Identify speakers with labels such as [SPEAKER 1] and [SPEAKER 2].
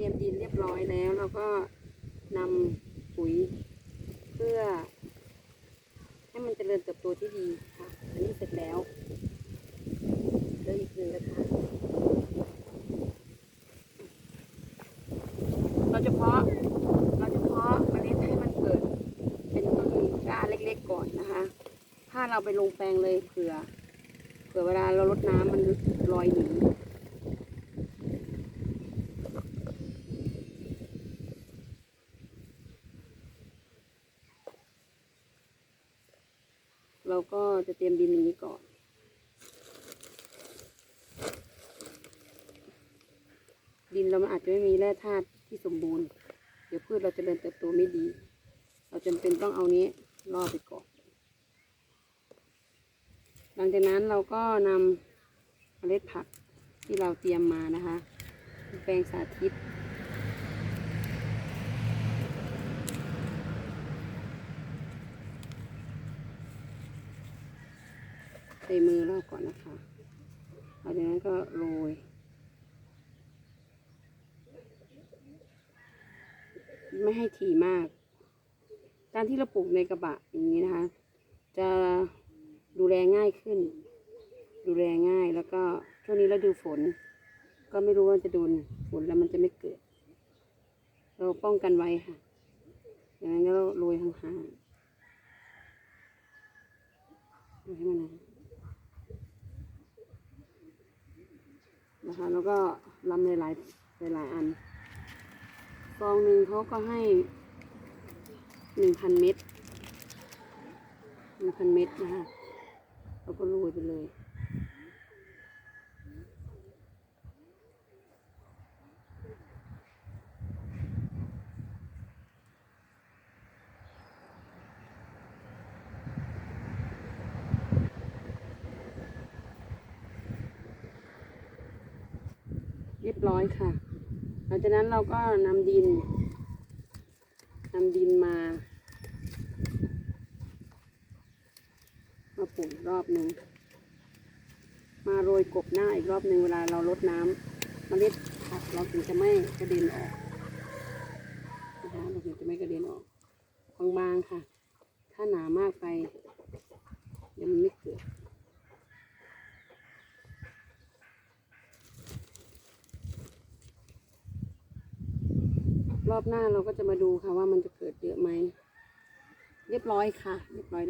[SPEAKER 1] รียมดินเรียบร้อยแล้ว เราก็นำปุ๋ยเพื่อ ให้มันเจริญเติบโตที่ดีค่ะ อันนี้เสร็จแล้วเหลืออีกหนึ่งนะคะ เราจะเพาะเราจะเพาะเมล็ดให้มันเกิด เป็นต้นกล้าเล็กๆก่อนนะคะ ถ้าเราไปลงแปลงเลยเผื่อ เผื่อเวลาเราลดน้ำมันลอยหนี เราก็จะเตรียมดินอย่างนี้ก่อน ดินเรามันอาจจะไม่มีแร่ธาตุที่สมบูรณ์ เดี๋ยวพืชเราจเริญเติบโตไม่ดี เราจำเป็นต้องเอานี้ล่อไปก่อน หลังจากนั้นเราก็นำเมล็ดผักที่เราเตรียมมานะคะ แปลงสาธิต ส่มือเราก่อนนะคะหลังจากนั้นก็โรยไม่ให้ถี่มาก การที่เราปลูกในกระบะอย่างนี้นะคะ จะดูแลง่ายขึ้น ดูแลง่ายแล้วก็ช่วงนี้เราดูฝน ก็ไม่รู้ว่าจะโดนฝนแล้วมันจะไม่เกิด เราป้องกันไว้ค่ะอย่างนั้นก็โรยห่างๆให้มันนะ นะคะ แล้วก็ลำหลายๆหลายอันฟองหนึ่งเขาก็ให้หนึ่งพันเม็ดหนึ่งพันเม็ดนะคะเราก็โรยไปเลย เรียบร้อยค่ะ หลังจากนั้นเราก็นำดินนำดินมา มาปลูกอีกรอบหนึ่ง มาโรยกบหน้าอีกรอบหนึ่งเวลาเราลดน้ำเมล็ดผักเราถึงจะไม่กระเด็นออกนะคะเราถึงจะไม่กระเด็นออกบางๆค่ะ ถ้าหนามากไปเดี๋ยวมันไม่เกิด รอบหน้าเราก็จะมาดูค่ะว่ามันจะเกิดเยอะไหม เรียบร้อยค่ะ เรียบร้อยแล้ว